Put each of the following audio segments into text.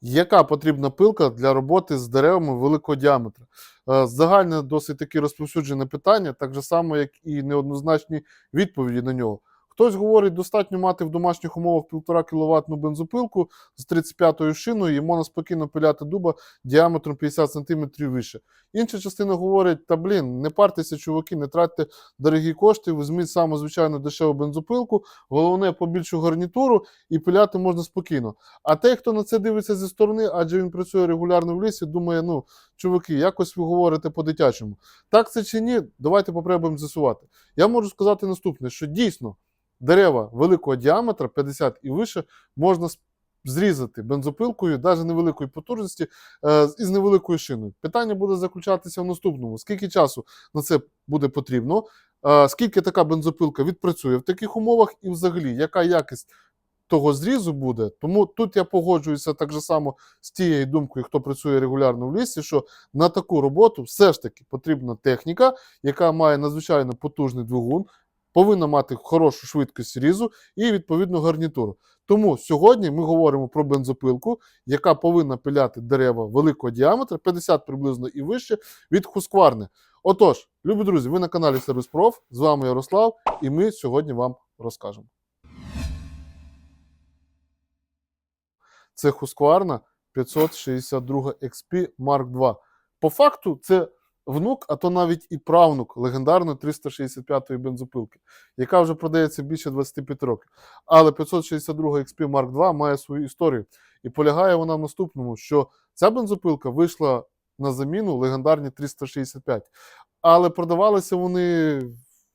Яка потрібна пилка для роботи з деревами великого діаметра? Е, Загальне досить таки розповсюджене питання, так же само, як і неоднозначні відповіді на нього. Хтось говорить, достатньо мати в домашніх умовах 1,5 кВт бензопилку з 35-ю шиною і можна спокійно пиляти дуба діаметром 50 см вище. Інша частина говорить: та блін, не партеся, чуваки, не тратьте дорогі кошти, візьміть саму звичайну дешеву бензопилку, головне побільшу гарнітуру і пиляти можна спокійно. А той, хто на це дивиться зі сторони, адже він працює регулярно в лісі, думає, ну, чуваки, якось ви говорите по-дитячому. Так це чи ні, давайте попробуємо з'ясувати. Я можу сказати наступне: що дійсно дерева великого діаметра, 50 і вище, можна зрізати бензопилкою, навіть невеликої потужності, е, із невеликою шиною. Питання буде заключатися в наступному: скільки часу на це буде потрібно, е, скільки така бензопилка відпрацює в таких умовах, і взагалі, яка якість того зрізу буде. Тому тут я погоджуюся так же само з тією думкою, хто працює регулярно в лісі, що на таку роботу все ж таки потрібна техніка, яка має надзвичайно потужний двигун, повинна мати хорошу швидкість різу і відповідну гарнітуру. Тому сьогодні ми говоримо про бензопилку, яка повинна пиляти дерева великого діаметра, 50 приблизно і вище від Husqvarna. Отож, любі друзі, ви на каналі Сервіс Проф. З вами Ярослав, і ми сьогодні вам розкажемо. Це Husqvarna 562 XP Mark II. По факту, це внук, а то навіть і правнук легендарної 365-ї бензопилки, яка вже продається більше 25 років. Але 562 XP Mark II має свою історію. І полягає вона в наступному, що ця бензопилка вийшла на заміну легендарні 365. Але продавалися вони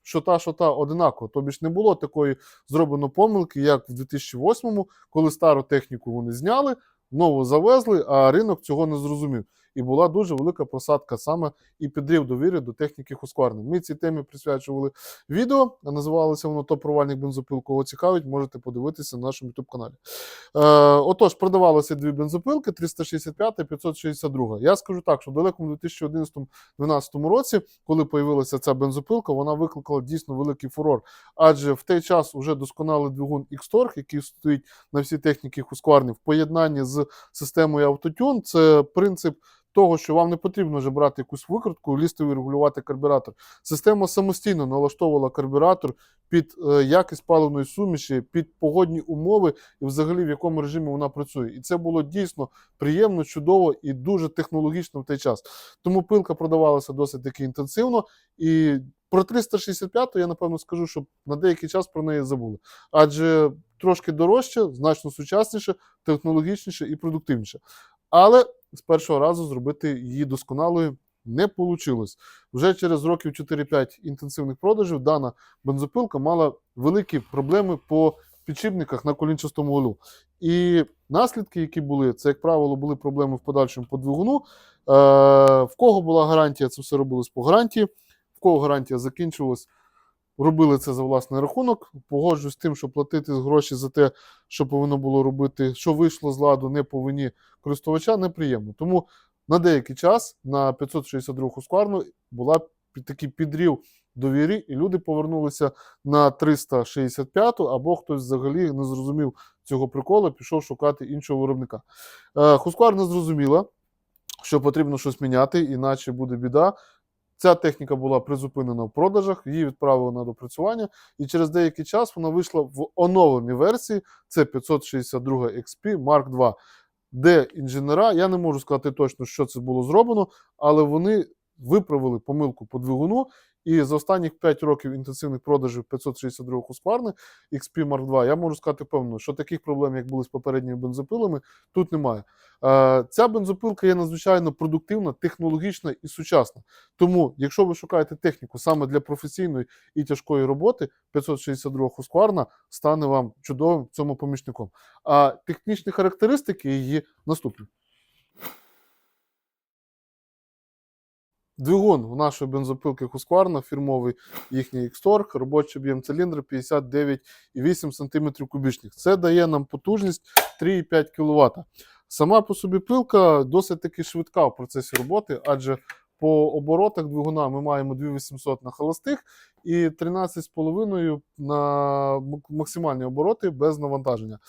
що та, що та одинаково. Тобі ж не було такої зроблено помилки, як в 2008-му, коли стару техніку вони зняли, нову завезли, а ринок цього не зрозумів. І була дуже велика просадка саме і підрив довіри до техніки Husqvarna. Ми цій темі присвячували відео, називалося воно топ провальних бензопил. Кого цікавить, можете подивитися на нашому youtube каналі. Е, отож, продавалися дві бензопилки: 365 і 562. Я скажу так, що в далекому 2011-2012 році, коли появилася ця бензопилка, вона викликала дійсно великий фурор. Адже в той час вже досконалий двигун X-Torque, який стоїть на всій техніці Husqvarna, в поєднанні з системою Autotune, це принцип. Того, що вам не потрібно вже брати якусь викрутку, лізти і регулювати карбюратор. Система самостійно налаштовувала карбюратор під е, якість паливної суміші, під погодні умови і взагалі в якому режимі вона працює. І це було дійсно приємно, чудово і дуже технологічно в той час. Тому пилка продавалася досить таки інтенсивно. І про 365 я напевно скажу, що на деякий час про неї забули. Адже трошки дорожче, значно сучасніше, технологічніше і продуктивніше. Але з першого разу зробити її досконалою не вийшло. Вже через років 4-5 інтенсивних продажів дана бензопилка мала великі проблеми по підшипниках на колінчастому валу. І наслідки, які були, це, як правило, були проблеми в подальшому по двигуну. Е, в кого була гарантія, це все робилось по гарантії. В кого гарантія закінчилась, робили це за власний рахунок. Погоджуюсь з тим, що платити гроші за те, що повинно було робити, що вийшло з ладу, не по вині користувача, неприємно. Тому на деякий час на 562 Husqvarna була такий підрів довірі, і люди повернулися на 365 або хтось взагалі не зрозумів цього приколу, пішов шукати іншого виробника. Е, Husqvarna зрозуміла, що потрібно щось міняти, іначе буде біда. Ця техніка була призупинена в продажах, її відправили на допрацювання, і через деякий час вона вийшла в оновленій версії. Це 562 XP Mark II, де інженера, я не можу сказати точно, що це було зроблено, але вони виправили помилку по двигуну. І за останніх 5 років інтенсивних продажів 562 Husqvarna XP Mark II, я можу сказати певно, що таких проблем, як були з попередніми бензопилами, тут немає. Е, Ця бензопилка є надзвичайно продуктивна, технологічна і сучасна. Тому, якщо ви шукаєте техніку саме для професійної і тяжкої роботи, 562 Husqvarna стане вам чудовим цьому помічником. А технічні характеристики її наступні. Двигун у нашої бензопилки Husqvarna, фірмовий їхній X-Torque, робочий об'єм циліндра 59,8 см кубічних. Це дає нам потужність 3,5 кВт. Сама по собі пилка досить таки швидка в процесі роботи, адже по оборотах двигуна ми маємо 2800 на холостих і 13,5 на максимальні обороти без навантаження.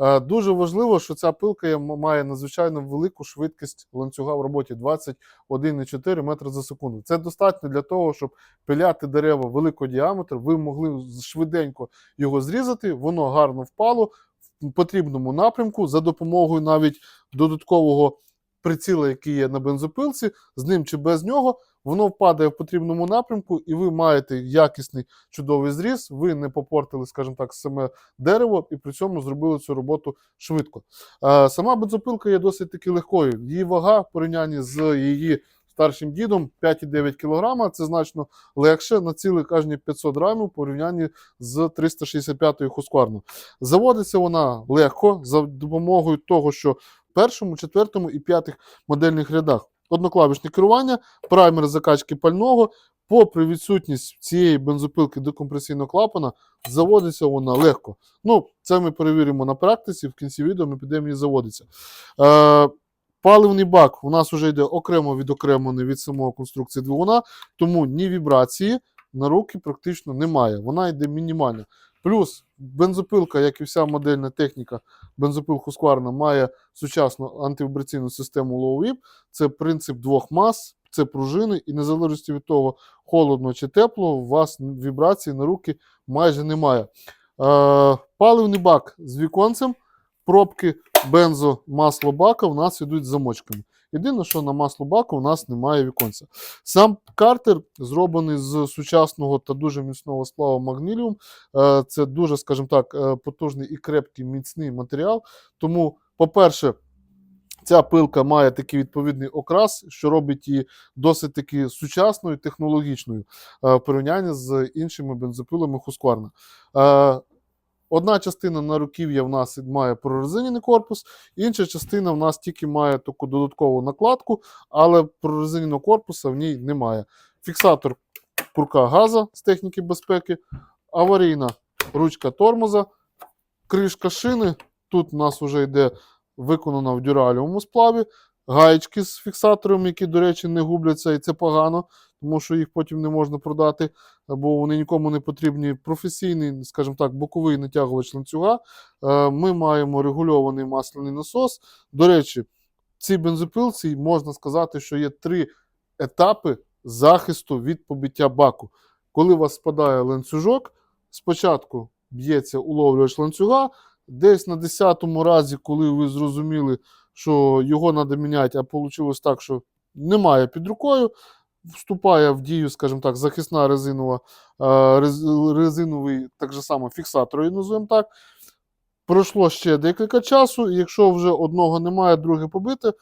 Е, Дуже важливо, що ця пилка має надзвичайно велику швидкість ланцюга в роботі 21,4 метри за секунду. Це достатньо для того, щоб пиляти дерева великого діаметру. Ви могли швиденько його зрізати, воно гарно впало в потрібному напрямку за допомогою навіть додаткового приціла, який є на бензопилці, з ним чи без нього. Воно впадає в потрібному напрямку, і ви маєте якісний чудовий зріз. Ви не попортили, скажімо так, саме дерево, і при цьому зробили цю роботу швидко. Е, Сама бензопилка є досить таки легкою. Її вага в порівнянні з її старшим дідом 5,9 кг. Це значно легше на цілих кожні 500 грамів порівнянні з 365-ю Husqvarna. Заводиться вона легко за допомогою того, що першому, четвертому і п'ятих модельних рядах одноклавішне керування, праймер закачки пального. Попри відсутність цієї бензопилки декомпресійного клапана, заводиться вона легко. Ну, це ми перевіримо на практиці. В кінці відео ми підемо і заводиться. Е, паливний бак у нас вже йде окремо відокремлений від самого конструкції двигуна, тому ні вібрації на руки практично немає. Вона йде мінімальна. Плюс бензопилка, як і вся модельна техніка, бензопил Husqvarna має сучасну антивібраційну систему Low Whip. Це принцип двох мас, це пружини, і незалежно від того, холодно чи тепло, у вас вібрації на руки майже немає. Е, паливний бак з віконцем, пробки бензо, масло бака у нас йдуть замочками. Єдине, що на масло баку у нас немає віконця. Сам картер зроблений з сучасного та дуже міцного сплаву магніліум. Е, Це дуже, скажімо так, е, потужний і крепкий міцний матеріал. Тому, по-перше, ця пилка має такий відповідний окрас, що робить її досить таки сучасною, технологічною е, в порівнянні з іншими бензопилами Husqvarna. Одна частина на руків'я в нас має прорезинений корпус, інша частина в нас тільки має таку додаткову накладку, але прорезиненого корпуса в ній немає. Фіксатор курка газа з техніки безпеки, аварійна ручка тормоза, кришка шини. Тут у нас вже йде виконана в дюралівому сплаві. Гаєчки з фіксатором, які, до речі, не губляться, і це погано, тому що їх потім не можна продати, бо вони нікому не потрібні. Професійний, скажімо так, боковий натягувач ланцюга. Е, Ми маємо регульований масляний насос. До речі, в цій бензопилці можна сказати, що є три етапи захисту від побиття баку. Коли у вас спадає ланцюжок, спочатку б'ється уловлювач ланцюга, десь на 10-му разі, коли ви зрозуміли, що його треба міняти, а вийшло так, що немає під рукою, вступає в дію, скажімо так, захисна резинова, е, резиновий так же само фіксатор, її називаємо так. Пройшло ще декілька часу, і якщо вже одного немає, друге побите,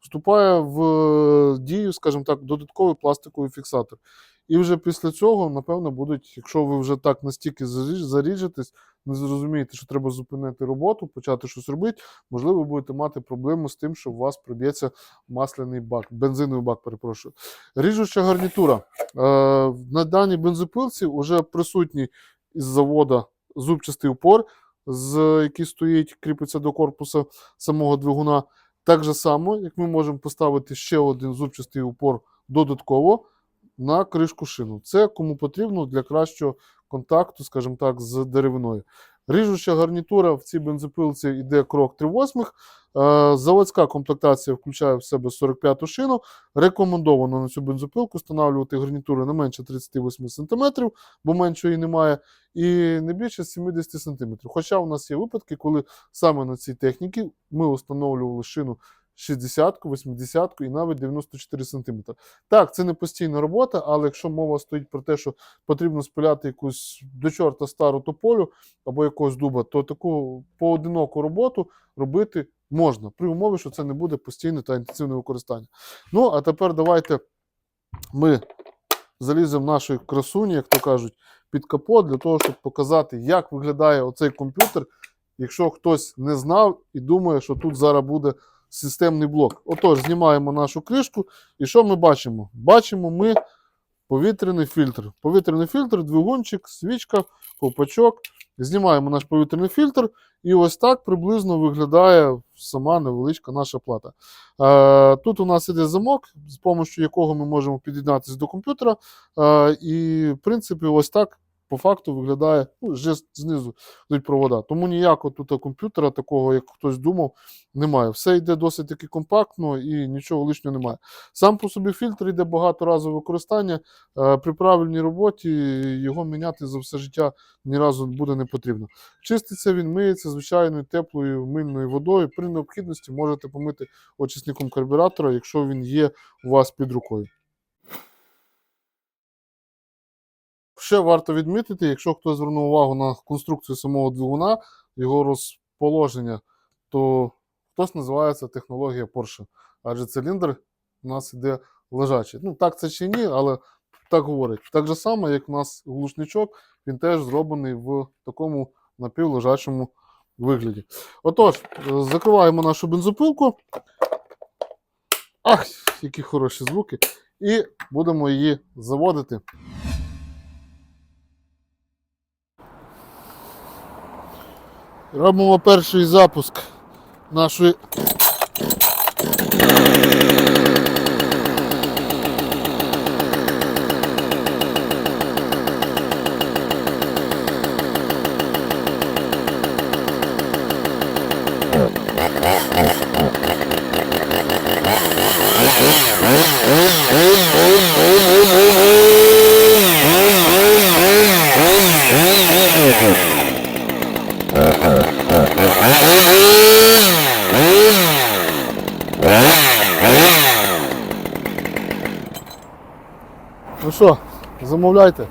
вступає в дію, скажімо так, додатковий пластиковий фіксатор. І вже після цього, напевно, будуть, якщо ви вже так настільки заріжетесь, не зрозумієте, що треба зупинити роботу, почати щось робити, можливо, ви будете мати проблему з тим, що у вас приб'ється масляний бак, бензиновий бак, перепрошую. Ріжуча гарнітура. Е, на даній бензопилці вже присутній із завода зубчастий упор, з, який стоїть, кріпиться до корпуса самого двигуна. Так же само, як ми можемо поставити ще один зубчастий упор додатково на кришку шину. Це кому потрібно для кращого контакту, скажімо так, з деревиною. Ріжуча гарнітура в цій бензопилці йде крок 3,8. Е, Заводська комплектація включає в себе 45-ту шину. Рекомендовано на цю бензопилку встановлювати гарнітуру не менше 38 см, бо меншої немає, і не більше 70 см. Хоча у нас є випадки, коли саме на цій техніці ми встановлювали шину 60-ку, 80-ку і навіть 94 см. Так, це не постійна робота, але якщо мова стоїть про те, що потрібно спиляти якусь до чорта стару тополю або якогось дуба, то таку поодиноку роботу робити можна, при умові, що це не буде постійне та інтенсивне використання. Ну, а тепер давайте ми заліземо нашої красуні, як то кажуть, під капот, для того, щоб показати, як виглядає оцей комп'ютер, якщо хтось не знав і думає, що тут зараз буде системний блок. Отож, знімаємо нашу кришку, і що ми бачимо? Бачимо ми повітряний фільтр. Повітряний фільтр, двигунчик, свічка, ковпачок. Знімаємо наш повітряний фільтр, і ось так приблизно виглядає сама невеличка наша плата. Е, Тут у нас іде замок, з допомогою якого ми можемо під'єднатися до комп'ютера. Е, І, в принципі, ось так по факту виглядає ну, знизу йдуть провода. Тому ніякого тут комп'ютера, такого, як хтось думав, немає. Все йде досить таки компактно і нічого лишнього немає. Сам по собі фільтр йде багаторазове використання. Е, При правильній роботі його міняти за все життя ні разу буде не потрібно. Чиститься він, миється звичайною теплою мильною водою. При необхідності можете помити очисником карбюратора, якщо він є у вас під рукою. Ще варто відмітити, якщо хтось звернув увагу на конструкцію самого двигуна, його розположення, то хтось називається технологія Porsche. Адже циліндр у нас іде лежачий. Ну, так це чи ні, але так говорять. Так же само, як у нас глушничок, він теж зроблений в такому напівлежачому вигляді. Отож, е, закриваємо нашу бензопилку. Ах, які хороші звуки. І будемо її заводити. Робимо перший запуск нашої. Ну що, замовляйте.